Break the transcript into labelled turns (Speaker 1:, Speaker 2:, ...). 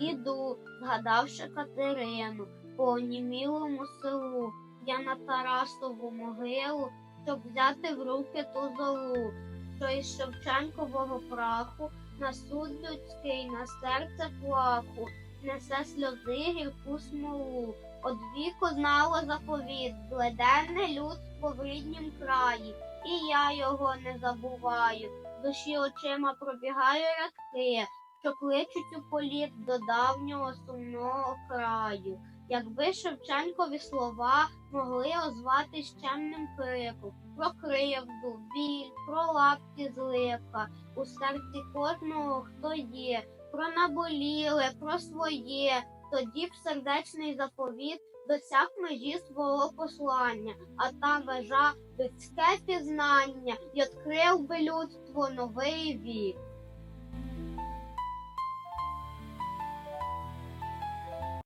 Speaker 1: Іду, згадавши Катерину, по онімілому селу, я на Тарасову могилу, щоб взяти в руки ту золу, що із Шевченкового праху на суд людський, на серце плаху, несе сльози гірку смолу. Од віку знало заповіт, бледенне людство в ріднім краї, і я його не забуваю. Душі очима пробігаю рядки, що кличуть у політ до давнього сумного краю. Якби Шевченкові слова могли озвати щемним криком про кривду, біль, про лапті злипка у серці кожного, хто є, про наболіле, про своє, тоді б сердечний заповіт досяг межі свого послання, а та межа людське пізнання й відкрив би людство новий вік.